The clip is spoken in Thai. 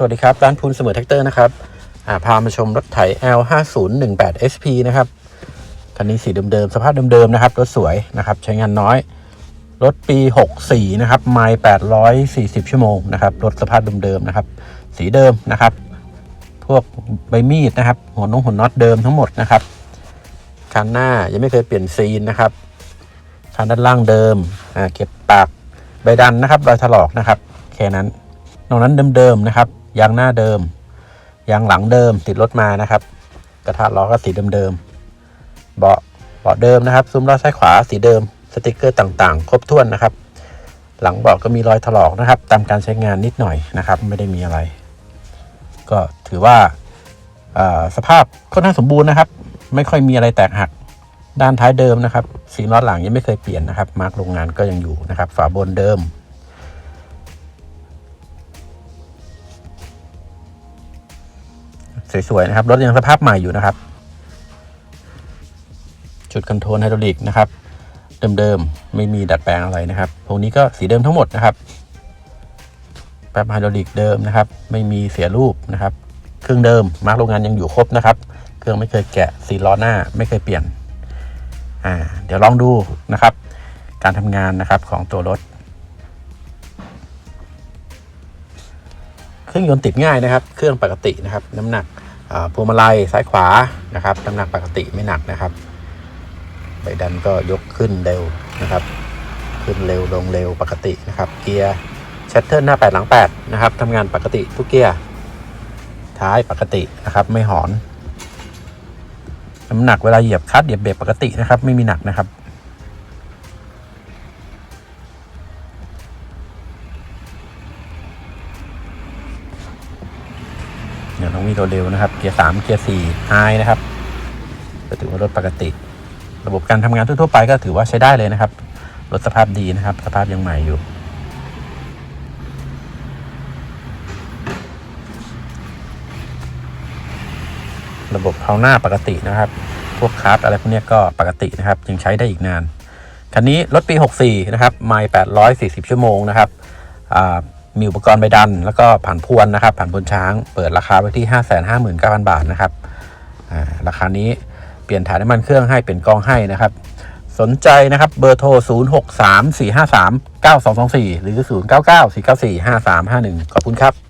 สวัสดีครับ ร้านพูนเสมอแท็กเตอร์นะครับาพามาชมรถไถ L5018 SP นะครับ คันนี้สีเดิมๆ สภาพเดิมๆ นะครับ รถสวยนะครับ ใช้งานน้อย รถปี 64 นะครับ ไมล์840 ชั่วโมงนะครับ รถสภาพเดิมๆ นะครับ สีเดิมนะครับ พวกใบมีดนะครับ หัวน้องหัวน็อตเดิมทั้งหมดนะครับ คันหน้ายังไม่เคยเปลี่ยนซีนนะครับ คันด้านล่างเดิม เก็บปากใบดันนะครับ รอยถลอกนะครับ แค่นั้น นอกนั้นเดิมๆ นะครับ ยางหน้าเดิม ยางหลังเดิมติดรถมานะครับ กระทะล้อก็สีเดิมๆเบาะเบาะเดิมนะครับ ซุ้มล้อซ้ายขวาสีเดิม สติกเกอร์ต่างๆ ครบถ้วนนะครับ หลังเบาะก็มีรอยถลอกนะครับ ตามการใช้งานนิดหน่อยนะครับ ไม่ได้มีอะไร ก็ถือว่าอ่าสภาพค่อนข้างสมบูรณ์นะครับ ไม่ค่อยมีอะไรแตกหักด้านท้ายเดิมนะครับสีล้อหลังยังไม่เคยเปลี่ยนนะครับ มาร์กโรงงานก็ยังอยู่นะครับ ฝาบนเดิม สวยๆนะครับรถยังสภาพใหม่อยู่นะครับ จุดคอนโทรลไฮดรอลิกนะครับเดิมๆไม่มีดัดแปลงอะไรนะครับพวกนี้ก็สีเดิมทั้งหมดนะครับแป๊บไฮดรอลิกเดิมนะครับ ไม่มีเสียรูปนะครับ เครื่องเดิมมาร์กโรงงานยังอยู่ครบนะครับ เครื่องไม่เคยแกะสีล้อหน้าไม่เคยเปลี่ยนอ่าเดี๋ยวลองดูนะครับ การทำงานนะครับของตัวรถ เครื่องยนต์ติดง่ายนะครับ เครื่องปกตินะครับ น้ำหนักพวงมาลัยซ้ายขวานะครับน้ำหนักปกติไม่หนักนะครับใบดันก็ยกขึ้นเร็วนะครับ ขึ้นเร็วลงเร็วปกตินะครับ เกียร์ชัตเทิลหน้า 8 หลัง 8 นะครับทำงานปกติทุกเกียร์ท้ายปกตินะครับ ไม่หอน น้ำหนักเวลาเหยียบคัดเหยียบเบรกปกตินะครับ ไม่มีหนักนะครับ เดี๋ยวต้องมีตัวเร็วนะครับ เกียร์สามเกียร์สี่ไฮนะครับก็ถือว่ารถปกติ ระบบการทำงานทั่วๆไปก็ถือว่าใช้ได้เลยนะครับ รถสภาพดีนะครับ สภาพยังใหม่อยู่ระบบเพลาหน้าปกตินะครับ พวกคาร์ดอะไรพวกนี้ก็ปกตินะครับ ยังใช้ได้อีกนาน คันนี้รถปี 64 นะครับ ไมล์840 ชั่วโมงนะครับ มีอุปกรณ์ใบดัน แล้วก็ผ่านพวนนะครับผ่านพวนช้าง เปิดราคาไว้ที่ 559,000 บาทนะครับราคานี้เปลี่ยนถ่ายน้ำมันเครื่องให้เป็นกองให้นะครับ สนใจนะครับเบอร์โทร 0634539224 หรือ 0994945351 ขอบคุณครับ